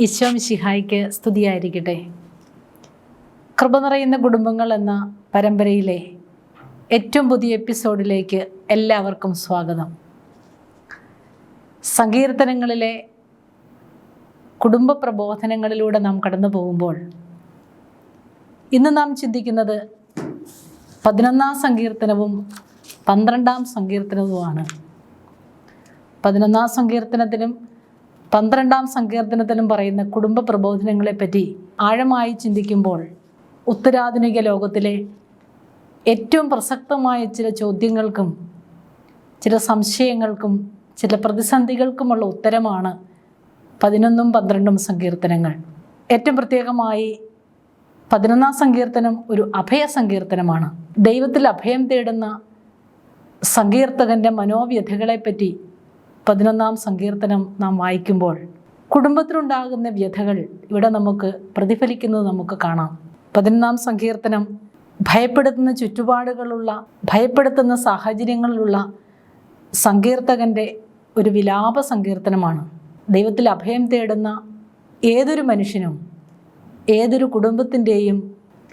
ഈശോ ശിഹായിക്ക് സ്തുതിയായിരിക്കട്ടെ. കൃപ നിറയുന്ന കുടുംബങ്ങൾ എന്ന പരമ്പരയിലെ ഏറ്റവും പുതിയ എപ്പിസോഡിലേക്ക് എല്ലാവർക്കും സ്വാഗതം. സങ്കീർത്തനങ്ങളിലെ കുടുംബ പ്രബോധനങ്ങളിലൂടെ നാം കടന്നു പോകുമ്പോൾ ഇന്ന് നാം ചിന്തിക്കുന്നത് പതിനൊന്നാം സങ്കീർത്തനവും പന്ത്രണ്ടാം സങ്കീർത്തനവുമാണ്. പതിനൊന്നാം സങ്കീർത്തനത്തിലും പന്ത്രണ്ടാം സങ്കീർത്തനത്തിലും പറയുന്ന കുടുംബ പ്രബോധനങ്ങളെപ്പറ്റി ആഴമായി ചിന്തിക്കുമ്പോൾ ഉത്തരാധുനിക ലോകത്തിലെ ഏറ്റവും പ്രസക്തമായ ചില ചോദ്യങ്ങൾക്കും ചില സംശയങ്ങൾക്കും ചില പ്രതിസന്ധികൾക്കുമുള്ള ഉത്തരമാണ് പതിനൊന്നും പന്ത്രണ്ടും സങ്കീർത്തനങ്ങൾ. ഏറ്റവും പ്രത്യേകമായി പതിനൊന്നാം സങ്കീർത്തനം ഒരു അഭയ സങ്കീർത്തനമാണ്. ദൈവത്തിൽ അഭയം തേടുന്ന സങ്കീർത്തകന്റെ മനോവ്യഥകളെപ്പറ്റി പതിനൊന്നാം സങ്കീർത്തനം നാം വായിക്കുമ്പോൾ കുടുംബത്തിലുണ്ടാകുന്ന വ്യഥകൾ ഇവിടെ നമുക്ക് പ്രതിഫലിക്കുന്നത് നമുക്ക് കാണാം. പതിനൊന്നാം സങ്കീർത്തനം ഭയപ്പെടുത്തുന്ന ചുറ്റുപാടുകളുള്ള ഭയപ്പെടുത്തുന്ന സാഹചര്യങ്ങളിലുള്ള സങ്കീർത്തകന്റെ ഒരു വിലാപ സങ്കീർത്തനമാണ്. ദൈവത്തിൽ അഭയം തേടുന്ന ഏതൊരു മനുഷ്യനും ഏതൊരു കുടുംബത്തിന്റെയും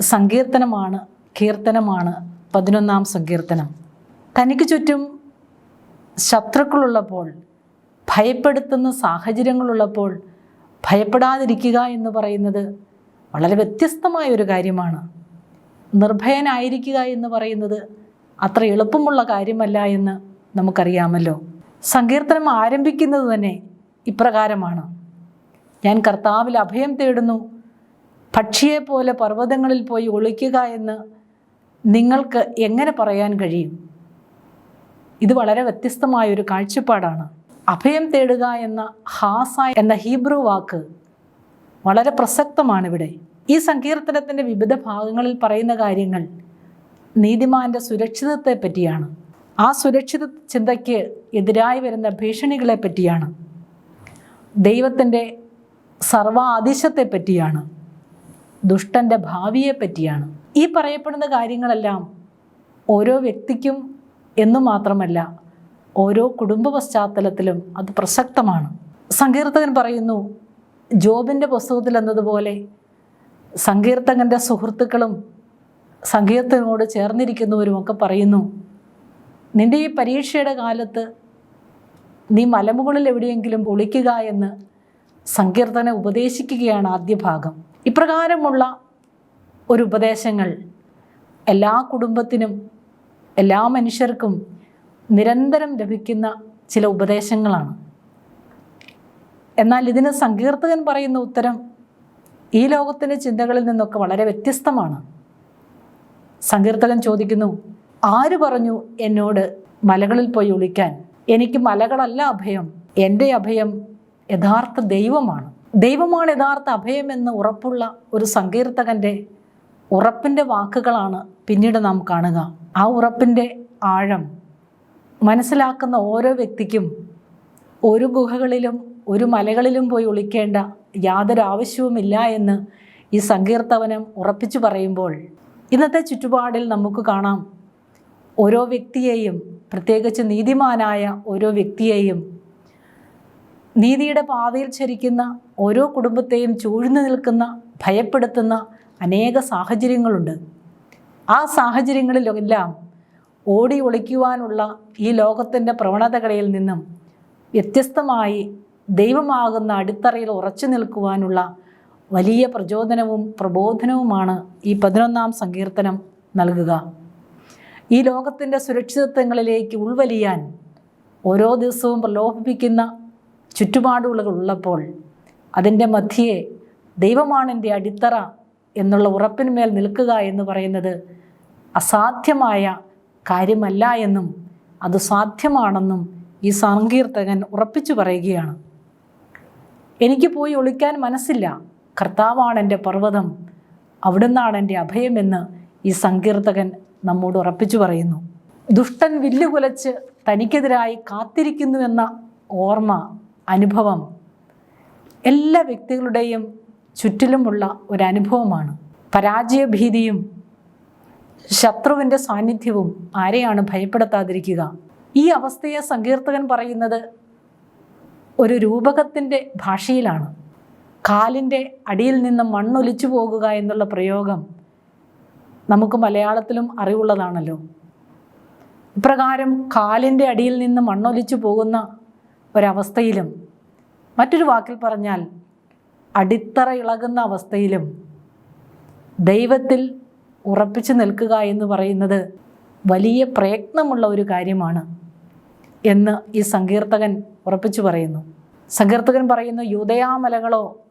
സങ്കീർത്തനമാണ് കീർത്തനമാണ് പതിനൊന്നാം സങ്കീർത്തനം. തനിക്ക് ചുറ്റും ശത്രുക്കളുള്ളപ്പോൾ ഭയപ്പെടുത്തുന്ന സാഹചര്യങ്ങളുള്ളപ്പോൾ ഭയപ്പെടാതിരിക്കുക എന്ന് പറയുന്നത് വളരെ വ്യത്യസ്തമായ ഒരു കാര്യമാണ്. നിർഭയനായിരിക്കുക എന്ന് പറയുന്നത് അത്ര എളുപ്പമുള്ള കാര്യമല്ല എന്ന് നമുക്കറിയാമല്ലോ. സങ്കീർത്തനം ആരംഭിക്കുന്നത് തന്നെ ഇപ്രകാരമാണ്. ഞാൻ കർത്താവിൽ അഭയം തേടുന്നു പക്ഷിയെപ്പോലെ പർവതങ്ങളിൽ പോയി ഒളിക്കുക എന്ന് നിങ്ങൾക്ക് എങ്ങനെ പറയാൻ കഴിയും? ഇത് വളരെ വ്യത്യസ്തമായ ഒരു കാഴ്ചപ്പാടാണ്. അഭയം തേടുക എന്ന ഹാസ എന്ന ഹീബ്രു വാക്ക് വളരെ പ്രസക്തമാണ് ഇവിടെ ഈ സങ്കീർത്തനത്തിന്റെ വിവിധ ഭാഗങ്ങളിൽ പറയുന്ന കാര്യങ്ങൾ നീതിമാന്റെ സുരക്ഷിതത്തെ പറ്റിയാണ്. ആ സുരക്ഷിത ചിന്തയ്ക്ക് എതിരായി വരുന്ന ഭീഷണികളെ പറ്റിയാണ്. ദൈവത്തിന്റെ സർവാദിശത്തെ പറ്റിയാണ്. ദുഷ്ടന്റെ ഭാവിയെ പറ്റിയാണ്. ഈ പറയപ്പെടുന്ന കാര്യങ്ങളെല്ലാം ഓരോ വ്യക്തിക്കും എന്നു മാത്രമല്ല ഓരോ കുടുംബ പശ്ചാത്തലത്തിലും അത് പ്രസക്തമാണ്. സങ്കീർത്തകൻ പറയുന്നു ജോബിന്റെ പുസ്തകത്തിൽ എന്നതുപോലെ സങ്കീർത്തകന്റെ സുഹൃത്തുക്കളും സങ്കീർത്തനോട് ചേർന്നിരിക്കുന്നവരുമൊക്കെ പറയുന്നു നിന്റെ ഈ പരീക്ഷയുടെ കാലത്ത് നീ മലമുകളിൽ എവിടെയെങ്കിലും ഒളിക്കുക എന്ന് സങ്കീർത്തനെ ഉപദേശിക്കുകയാണ് ആദ്യ ഭാഗം. ഇപ്രകാരമുള്ള ഒരു ഉപദേശങ്ങൾ എല്ലാ കുടുംബത്തിനും എല്ലാ മനുഷ്യർക്കും നിരന്തരം ലഭിക്കുന്ന ചില ഉപദേശങ്ങളാണ്. എന്നാൽ ഇതിന് സങ്കീർത്തകൻ പറയുന്ന ഉത്തരം ഈ ലോകത്തിന്റെ ചിന്തകളിൽ നിന്നൊക്കെ വളരെ വ്യത്യസ്തമാണ്. സങ്കീർത്തകൻ ചോദിക്കുന്നു ആര് പറഞ്ഞു എന്നോട് മലകളിൽ പോയി ഒളിക്കാൻ? എനിക്ക് മലകളല്ല അഭയം എന്റെ അഭയം യഥാർത്ഥ ദൈവമാണ്. ദൈവമാണ് യഥാർത്ഥ അഭയമെന്ന് ഉറപ്പുള്ള ഒരു സങ്കീർത്തകന്റെ ഉറപ്പിന്റെ വാക്കുകളാണ് പിന്നീട് നാം കാണുക. ആ ഉറപ്പിന്റെ ആഴം മനസ്സിലാക്കുന്ന ഓരോ വ്യക്തിക്കും ഒരു ഗുഹകളിലും ഒരു മലകളിലും പോയി ഒളിക്കേണ്ട യാതൊരു ആവശ്യവുമില്ല എന്ന് ഈ സങ്കീർത്തവനം ഉറപ്പിച്ചു പറയുമ്പോൾ ഇന്നത്തെ ചുറ്റുപാടിൽ നമുക്ക് കാണാം ഓരോ വ്യക്തിയെയും പ്രത്യേകിച്ച് നീതിമാനായ ഓരോ വ്യക്തിയെയും നീതിയുടെ പാതയിൽ ചരിക്കുന്ന ഓരോ കുടുംബത്തെയും ചൂഴ്ന്നു നിൽക്കുന്ന ഭയപ്പെടുത്തുന്ന അനേക സാഹചര്യങ്ങളുണ്ട്. ആ സാഹചര്യങ്ങളിലെല്ലാം ഓടി ഒളിക്കുവാനുള്ള ഈ ലോകത്തിന്റെ പ്രവണതകളിൽ നിന്നും വ്യത്യസ്തമായി ദൈവമാകുന്ന അടിത്തറയിൽ ഉറച്ചു നിൽക്കുവാനുള്ള വലിയ പ്രചോദനവും പ്രബോധനവുമാണ് ഈ പതിനൊന്നാം സങ്കീർത്തനം നൽകുക. ഈ ലോകത്തിന്റെ സുരക്ഷിതത്വങ്ങളിലേക്ക് ഉൾവലിയാൻ ഓരോ ദിവസവും പ്രലോഭിപ്പിക്കുന്ന ചുറ്റുപാടുകൾ ഉള്ളപ്പോൾ അതിന്റെ മധ്യയെ ദൈവമാണ് എന്റെ അടിത്തറ എന്നുള്ള ഉറപ്പിന്മേൽ നിൽക്കുക എന്ന് പറയുന്നത് അസാധ്യമായ കാര്യമല്ല എന്നും അത് സാധ്യമാണെന്നും ഈ സങ്കീർത്തകൻ ഉറപ്പിച്ചു പറയുകയാണ്. എനിക്ക് പോയി ഒളിക്കാൻ മനസ്സില്ല. കർത്താവാണ് എന്റെ പർവതം. അവിടുന്നാണ് എന്റെ അഭയമെന്ന് ഈ സങ്കീർത്തകൻ നമ്മോട് ഉറപ്പിച്ചു പറയുന്നു. ദുഷ്ടൻ വില്ലുകുലച്ച് തനിക്കെതിരായി കാത്തിരിക്കുന്നു എന്ന ഓർമ്മ അനുഭവം എല്ലാ വ്യക്തികളുടെയും ചുറ്റിലുമുള്ള ഒരനുഭവമാണ് പരാജയഭീതിയും ശത്രുവിന്റെ സാന്നിധ്യവും ആരെയാണ് ഭയപ്പെടുത്താതിരിക്കുക? ഈ അവസ്ഥയെ സങ്കീർത്തകൻ പറയുന്നത് ഒരു രൂപകത്തിന്റെ ഭാഷയിലാണ്. കാലിന്റെ അടിയിൽ നിന്ന് മണ്ണൊലിച്ചു പോകുക എന്നുള്ള പ്രയോഗം നമുക്ക് മലയാളത്തിലും അറിവുള്ളതാണല്ലോ. ഇപ്രകാരം കാലിന്റെ അടിയിൽ നിന്ന് മണ്ണൊലിച്ചു പോകുന്ന ഒരവസ്ഥയിലും മറ്റൊരു വാക്കിൽ പറഞ്ഞാൽ അടിത്തറ ഇളകുന്ന അവസ്ഥയിലും ദൈവത്തിൽ ഉറപ്പിച്ചു നിൽക്കുക എന്ന് പറയുന്നത് വലിയ പ്രയത്നമുള്ള ഒരു കാര്യമാണ് എന്ന് ഈ സങ്കീർത്തകൻ ഉറപ്പിച്ചു പറയുന്നു. സങ്കീർത്തകൻ പറയുന്നു യൂതയാമലകളോ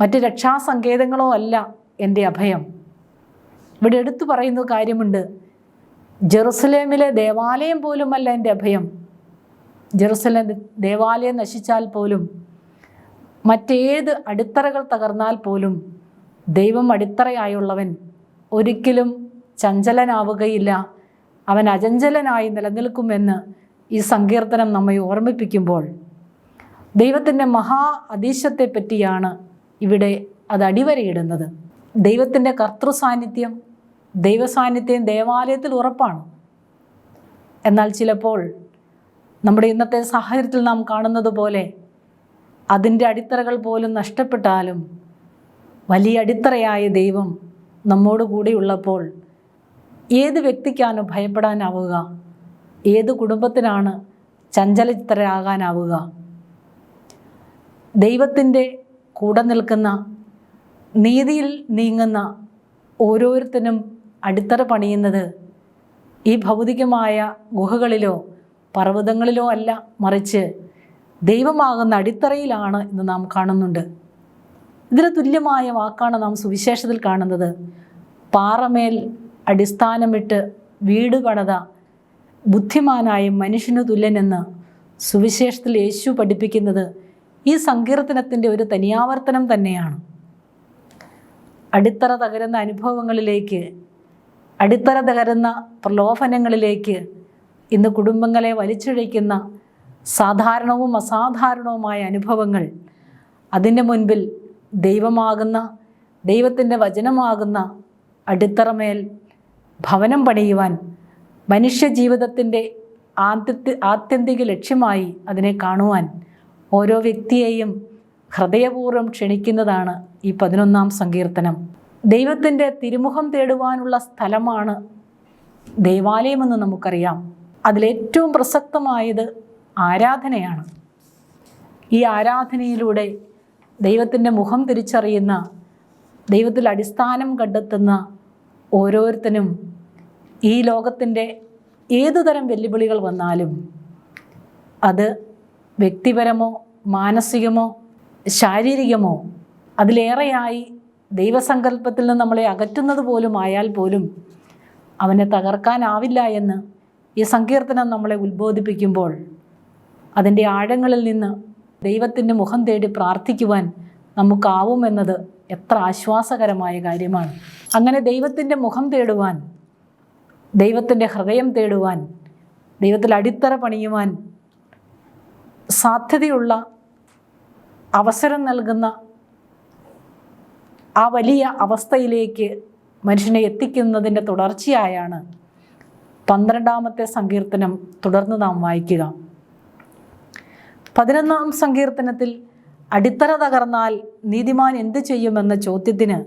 മറ്റ് രക്ഷാസങ്കേതങ്ങളോ അല്ല എന്റെ അഭയം. ഇവിടെ എടുത്തു പറയുന്ന കാര്യമുണ്ട് ജെറുസലേമിലെ ദേവാലയം പോലുമല്ല എന്റെ അഭയം. ജെറുസലേം ദേവാലയം നശിച്ചാൽ പോലും മറ്റേത് അടിത്തറകൾ തകർന്നാൽ പോലും ദൈവം അടിത്തറയായുള്ളവൻ ഒരിക്കലും ചഞ്ചലനാവുകയില്ല. അവൻ അചഞ്ചലനായി നിലനിൽക്കുമെന്ന് ഈ സങ്കീർത്തനം നമ്മെ ഓർമ്മിപ്പിക്കുമ്പോൾ ദൈവത്തിന്റെ മഹാ അതീശത്തെ പറ്റിയാണ് ഇവിടെ അത് അടിവരയിടുന്നത്. ദൈവത്തിന്റെ കർത്തൃ സാന്നിധ്യം ദൈവസാന്നിധ്യം ദേവാലയത്തിൽ ഉറപ്പാണ്. എന്നാൽ ചിലപ്പോൾ നമ്മുടെ ഇന്നത്തെ സാഹചര്യത്തിൽ നാം കാണുന്നത് പോലെ അതിന്റെ അടിത്തറകൾ പോലും നഷ്ടപ്പെട്ടാലും വലിയ അടിത്തറയായ ദൈവം നമ്മോട് കൂടെയുള്ളപ്പോൾ ഏത് വ്യക്തിക്കാണ് ഭയപ്പെടാനാവുക? ഏത് കുടുംബത്തിനാണ് ചഞ്ചലചിത്തരാകാനാവുക? ദൈവത്തിന്റെ കൂടെ നിൽക്കുന്ന നീതിയിൽ നീങ്ങുന്ന ഓരോരുത്തരും അടിത്തറ പണിയുന്നത് ഈ ഭൗതികമായ ഗുഹകളിലോ പർവതങ്ങളിലോ അല്ല മറിച്ച് ദൈവമാകുന്ന അടിത്തറയിലാണ് എന്ന് നാം കാണുന്നുണ്ട്. ഇതിന് തുല്യമായ വാക്കാണ് നാം സുവിശേഷത്തിൽ കാണുന്നത്. പാറമേൽ അടിസ്ഥാനമിട്ട് വീട് പണത ബുദ്ധിമാനായ മനുഷ്യന് തുല്യനെന്ന് സുവിശേഷത്തിൽ യേശു പഠിപ്പിക്കുന്നത് ഈ സങ്കീർത്തനത്തിന്റെ ഒരു തനിയാവർത്തനം തന്നെയാണ്. അടിത്തറ തകരുന്ന അനുഭവങ്ങളിലേക്ക് അടിത്തറ തകരുന്ന പ്രലോഭനങ്ങളിലേക്ക് ഇന്ന് കുടുംബങ്ങളെ വലിച്ചിഴയ്ക്കുന്ന സാധാരണവും അസാധാരണവുമായ അനുഭവങ്ങൾ അതിന്റെ മുൻപിൽ ദൈവമാകുന്ന ദൈവത്തിന്റെ വചനമാകുന്ന അടിത്തറമേൽ ഭവനം പണിയുവാൻ മനുഷ്യ ജീവിതത്തിന്റെ ആത്യന്തിക ലക്ഷ്യമായി അതിനെ കാണുവാൻ ഓരോ വ്യക്തിയെയും ഹൃദയപൂർവം ക്ഷണിക്കുന്നതാണ് ഈ പതിനൊന്നാം സങ്കീർത്തനം. ദൈവത്തിന്റെ തിരുമുഖം തേടുവാനുള്ള സ്ഥലമാണ് ദൈവാലയമെന്ന് നമുക്കറിയാം. അതിലേറ്റവും പ്രസക്തമായത് ആരാധനയാണ്. ഈ ആരാധനയിലൂടെ ദൈവത്തിന്റെ മുഖം തിരിച്ചറിയുന്ന ദൈവത്തിൽ അടിസ്ഥാനം കണ്ടെത്തുന്ന ഓരോരുത്തരും ഈ ലോകത്തിന്റെ ഏതുതരം വെല്ലുവിളികൾ വന്നാലും അത് വ്യക്തിപരമോ മാനസികമോ ശാരീരികമോ അതിലേറെയായി ദൈവസങ്കല്പത്തിൽ നിന്ന് നമ്മളെ അകറ്റുന്നത് പോലും ആയാൽ പോലും അവനെ തകർക്കാനാവില്ല എന്ന് ഈ സങ്കീർത്തനം നമ്മളെ ഉത്ബോധിപ്പിക്കുമ്പോൾ അതിന്റെ ആഴങ്ങളിൽ നിന്ന് ദൈവത്തിന്റെ മുഖം തേടി പ്രാർത്ഥിക്കുവാൻ നമുക്കാവുമെന്നത് എത്ര ആശ്വാസകരമായ കാര്യമാണ്. അങ്ങനെ ദൈവത്തിന്റെ മുഖം തേടുവാൻ ദൈവത്തിന്റെ ഹൃദയം തേടുവാൻ ദൈവത്തിൽ അടിത്തറ പണിയുവാൻ സാധ്യതയുള്ള അവസരം നൽകുന്ന ആ വലിയ അവസ്ഥയിലേക്ക് മനുഷ്യനെ എത്തിക്കുന്നതിന്റെ തുടർച്ചയായാണ് പന്ത്രണ്ടാമത്തെ സങ്കീർത്തനം തുടർന്ന് നാം വായിക്കുക. പതിനൊന്നാം സങ്കീർത്തനത്തിൽ അടിത്തറ തകർന്നാൽ നീതിമാൻ എന്ത് ചെയ്യുമെന്ന ചോദ്യത്തിന്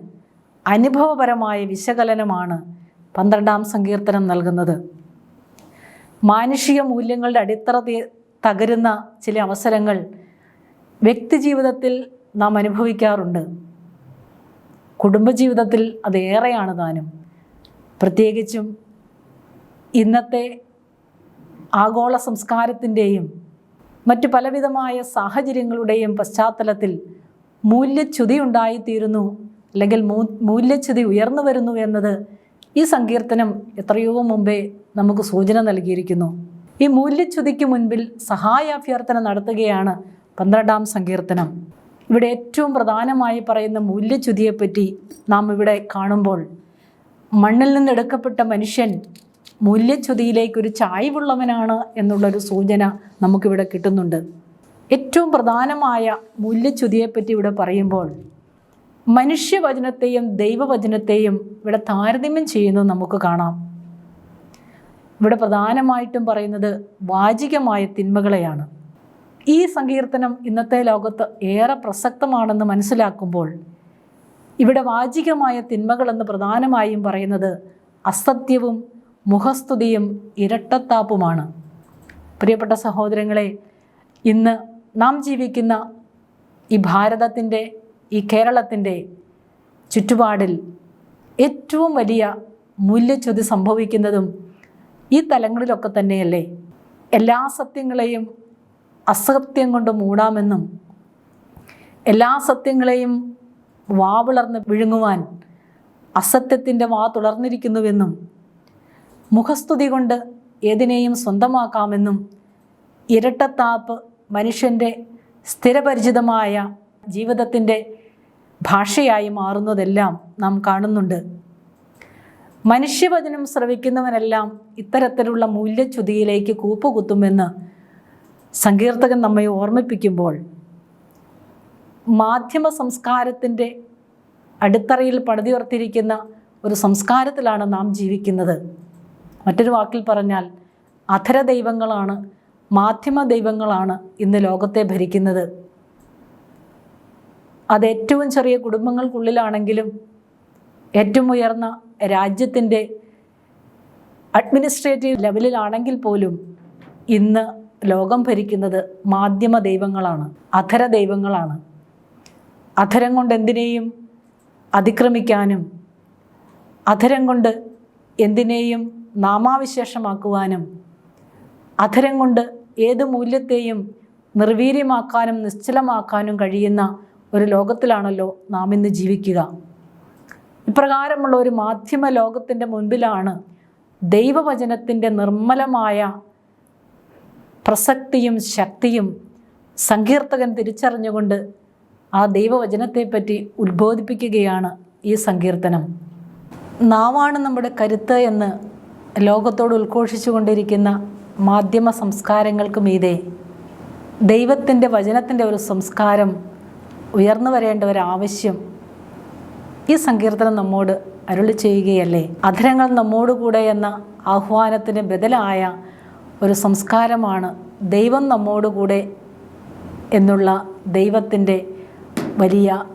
അനുഭവപരമായ വിശകലനമാണ് പന്ത്രണ്ടാം സങ്കീർത്തനം നൽകുന്നത്. മാനുഷിക മൂല്യങ്ങളുടെ അടിത്തറ തകരുന്ന ചില അവസരങ്ങൾ വ്യക്തിജീവിതത്തിൽ നാം അനുഭവിക്കാറുണ്ട്. കുടുംബജീവിതത്തിൽ അതേറെയാണ് താനും. പ്രത്യേകിച്ചും ഇന്നത്തെ ആഗോള സംസ്കാരത്തിന്റെയും മറ്റു പലവിധമായ സാഹചര്യങ്ങളുടെയും പശ്ചാത്തലത്തിൽ മൂല്യച്യുതി ഉണ്ടായിത്തീരുന്നു അല്ലെങ്കിൽ മൂ മൂല്യച്യുതി ഉയർന്നു വരുന്നു എന്നത് ഈ സങ്കീർത്തനം എത്രയോ മുമ്പേ നമുക്ക് സൂചന നൽകിയിരിക്കുന്നു. ഈ മൂല്യച്യുതിക്ക് മുൻപിൽ സഹായാഭ്യർത്ഥന നടത്തുകയാണ് പന്ത്രണ്ടാം സങ്കീർത്തനം. ഇവിടെ ഏറ്റവും പ്രധാനമായി പറയുന്ന മൂല്യച്യുതിയെപ്പറ്റി നാം ഇവിടെ കാണുമ്പോൾ മണ്ണിൽ നിന്നെടുക്കപ്പെട്ട മനുഷ്യൻ മൂല്യച്യുതിയിലേക്കൊരു ചായ്വുള്ളവനാണ് എന്നുള്ളൊരു സൂചന നമുക്കിവിടെ കിട്ടുന്നുണ്ട്. ഏറ്റവും പ്രധാനമായ മൂല്യച്യുതിയെപ്പറ്റി ഇവിടെ പറയുമ്പോൾ മനുഷ്യവചനത്തെയും ദൈവവചനത്തെയും ഇവിടെ താരതമ്യം ചെയ്യുന്നത് നമുക്ക് കാണാം. ഇവിടെ പ്രധാനമായിട്ടും പറയുന്നത് വാചികമായ തിന്മകളെയാണ്. ഈ സങ്കീർത്തനം ഇന്നത്തെ ലോകത്ത് ഏറെ പ്രസക്തമാണെന്ന് മനസ്സിലാക്കുമ്പോൾ ഇവിടെ വാചികമായ തിന്മകളെന്ന് പ്രധാനമായും പറയുന്നത് അസത്യവും മുഖസ്തുതിയും ഇരട്ടത്താപ്പുമാണ്. പ്രിയപ്പെട്ട സഹോദരങ്ങളെ ഇന്ന് നാം ജീവിക്കുന്ന ഈ ഭാരതത്തിന്റെ ഈ കേരളത്തിന്റെ ചുറ്റുപാടിൽ ഏറ്റവും വലിയ മൂല്യച്യുതി സംഭവിക്കുന്നതും ഈ തലങ്ങളിലൊക്കെ തന്നെയല്ലേ? എല്ലാ സത്യങ്ങളെയും അസത്യം കൊണ്ട് മൂടാമെന്നും എല്ലാ സത്യങ്ങളെയും വാവിളർന്ന് വിഴുങ്ങുവാൻ അസത്യത്തിന്റെ വാ തുളർന്നിരിക്കുന്നുവെന്നും മുഖസ്തുതി കൊണ്ട് ഏതിനെയും സ്വന്തമാക്കാമെന്നും ഇരട്ടത്താപ്പ് മനുഷ്യന്റെ സ്ഥിരപരിചിതമായ ജീവിതത്തിന്റെ ഭാഷയായി മാറുന്നതെല്ലാം നാം കാണുന്നുണ്ട്. മനുഷ്യവചനം ശ്രവിക്കുന്നവനെല്ലാം ഇത്തരത്തിലുള്ള മൂല്യച്യുതിയിലേക്ക് കൂപ്പുകുത്തുമെന്ന് സങ്കീർത്തകൻ നമ്മെ ഓർമ്മിപ്പിക്കുമ്പോൾ മാധ്യമ സംസ്കാരത്തിന്റെ അടിത്തറയിൽ പടുതിയുയർത്തിയിരിക്കുന്ന ഒരു സംസ്കാരത്തിലാണ് നാം ജീവിക്കുന്നത്. മറ്റൊരു വാക്കിൽ പറഞ്ഞാൽ അധര ദൈവങ്ങളാണ് മാധ്യമ ദൈവങ്ങളാണ് ഇന്ന് ലോകത്തെ ഭരിക്കുന്നത്. അത് ഏറ്റവും ചെറിയ കുടുംബങ്ങൾക്കുള്ളിലാണെങ്കിലും ഏറ്റവും ഉയർന്ന രാജ്യത്തിന്റെ അഡ്മിനിസ്ട്രേറ്റീവ് ലെവലിലാണെങ്കിൽ പോലും ഇന്ന് ലോകം ഭരിക്കുന്നത് മാധ്യമ ദൈവങ്ങളാണ് അധര ദൈവങ്ങളാണ്. അധരം കൊണ്ട് എന്തിനേയും അതിക്രമിക്കാനും അധരം കൊണ്ട് എന്തിനേയും നാമാവിശേഷമാക്കുവാനും അധരം കൊണ്ട് ഏത് മൂല്യത്തെയും നിർവീര്യമാക്കാനും നിശ്ചലമാക്കാനും കഴിയുന്ന ഒരു ലോകത്തിലാണല്ലോ നാം ഇന്ന് ജീവിക്കുക. ഇപ്രകാരമുള്ള ഒരു മാധ്യമ ലോകത്തിന്റെ മുൻപിലാണ് ദൈവവചനത്തിന്റെ നിർമ്മലമായ പ്രസക്തിയും ശക്തിയും സങ്കീർത്തകൻ തിരിച്ചറിഞ്ഞുകൊണ്ട് ആ ദൈവവചനത്തെപ്പറ്റി ഉത്ബോധിപ്പിക്കുകയാണ് ഈ സങ്കീർത്തനം. നാവാണ് നമ്മുടെ കരുത്ത് എന്ന് ലോകത്തോട് ഉദ്ഘോഷിച്ചു കൊണ്ടിരിക്കുന്ന മാധ്യമ സംസ്കാരങ്ങൾക്ക് മീതെ ദൈവത്തിന്റെ വചനത്തിന്റെ ഒരു സംസ്കാരം ഉയർന്നു വരേണ്ട ഒരു ആവശ്യം ഈ സങ്കീർത്തനം നമ്മോട് അരുളി ചെയ്യുകയല്ലേ? അധരങ്ങൾ നമ്മോടുകൂടെ എന്ന ആഹ്വാനത്തിന് ബദലായ ഒരു സംസ്കാരമാണ് ദൈവം നമ്മോടുകൂടെ എന്നുള്ള ദൈവത്തിന്റെ വലിയ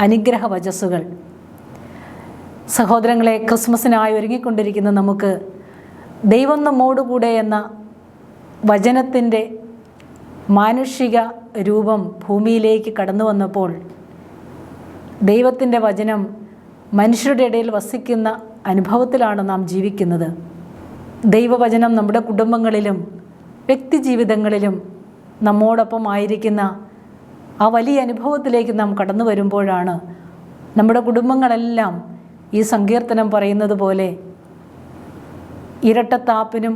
അനുഗ്രഹ വചസ്സുകൾ. സഹോദരങ്ങളെ ക്രിസ്മസിനായി ഒരുങ്ങിക്കൊണ്ടിരിക്കുന്ന നമുക്ക് ദൈവം നമ്മോടുകൂടെ എന്ന വചനത്തിന്റെ മാനുഷിക രൂപം ഭൂമിയിലേക്ക് കടന്നു വന്നപ്പോൾ ദൈവത്തിന്റെ വചനം മനുഷ്യരുടെ ഇടയിൽ വസിക്കുന്ന അനുഭവത്തിലാണ് നാം ജീവിക്കുന്നത്. ദൈവവചനം നമ്മുടെ കുടുംബങ്ങളിലും വ്യക്തി ജീവിതങ്ങളിലും നമ്മോടൊപ്പം ആയിരിക്കുന്ന ആ വലിയ അനുഭവത്തിലേക്ക് നാം കടന്നു വരുമ്പോഴാണ് നമ്മുടെ കുടുംബങ്ങളെല്ലാം ഈ സങ്കീർത്തനം പറയുന്നത് പോലെ ഇരട്ടത്താപ്പിനും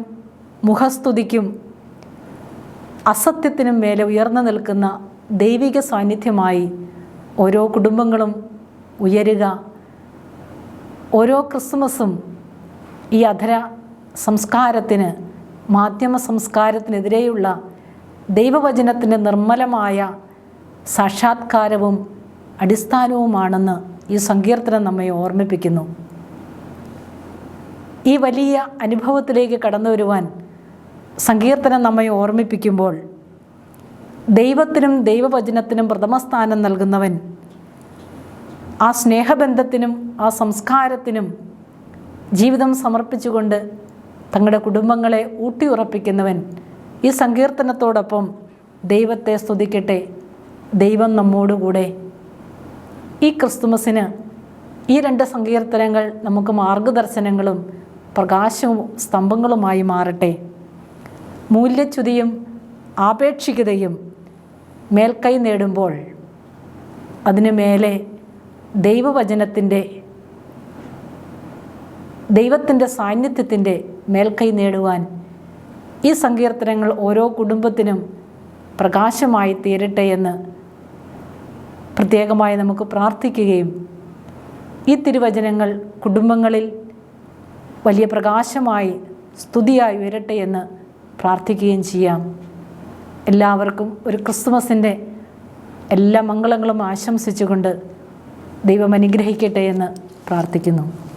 മുഖസ്തുതിക്കും അസത്യത്തിനും മേലെ ഉയർന്നു നിൽക്കുന്ന ദൈവിക സാന്നിധ്യമായി ഓരോ കുടുംബങ്ങളും ഉയരുക. ഓരോ ക്രിസ്മസും ഈ അധര സംസ്കാരത്തിന് മാധ്യമ സംസ്കാരത്തിനെതിരെയുള്ള ദൈവവചനത്തിന്റെ നിർമ്മലമായ സാക്ഷാത്കാരവും അടിസ്ഥാനവുമാണെന്ന് ഈ സങ്കീർത്തനം നമ്മെ ഓർമ്മിപ്പിക്കുന്നു. ഈ വലിയ അനുഭവത്തിലേക്ക് കടന്നു വരുവാൻ സങ്കീർത്തനം നമ്മെ ഓർമ്മിപ്പിക്കുമ്പോൾ ദൈവത്തിനും ദൈവവചനത്തിനും പ്രഥമസ്ഥാനം നൽകുന്നവൻ ആ സ്നേഹബന്ധത്തിനും ആ സംസ്കാരത്തിനും ജീവിതം സമർപ്പിച്ചുകൊണ്ട് തങ്ങളുടെ കുടുംബങ്ങളെ ഊട്ടിയുറപ്പിക്കുന്നവൻ ഈ സങ്കീർത്തനത്തോടൊപ്പം ദൈവത്തെ സ്തുതിക്കട്ടെ. ദൈവം നമ്മോടുകൂടെ. ഈ ക്രിസ്തുമസിന് ഈ രണ്ട് സങ്കീർത്തനങ്ങൾ നമുക്ക് മാർഗദർശനങ്ങളും പ്രകാശവും സ്തംഭങ്ങളുമായി മാറട്ടെ. മൂല്യച്യുതിയും ആപേക്ഷികതയും മേൽക്കൈ നേടുമ്പോൾ അതിനു മേലെ ദൈവവചനത്തിന്റെ ദൈവത്തിന്റെ സാന്നിധ്യത്തിന്റെ മേൽക്കൈ നേടുവാൻ ഈ സങ്കീർത്തനങ്ങൾ ഓരോ കുടുംബത്തിനും പ്രകാശമായി തീരട്ടെ എന്ന് പ്രത്യേകമായി നമുക്ക് പ്രാർത്ഥിക്കുകയും ഈ തിരുവചനങ്ങൾ കുടുംബങ്ങളിൽ വലിയ പ്രകാശമായി സ്തുതിയായി ഉയരട്ടെ എന്ന് പ്രാർത്ഥിക്കുകയും ചെയ്യാം. എല്ലാവർക്കും ഒരു ക്രിസ്തുമസിന്റെ എല്ലാ മംഗളങ്ങളും ആശംസിച്ചുകൊണ്ട് ദൈവം അനുഗ്രഹിക്കട്ടെ എന്ന് പ്രാർത്ഥിക്കുന്നു.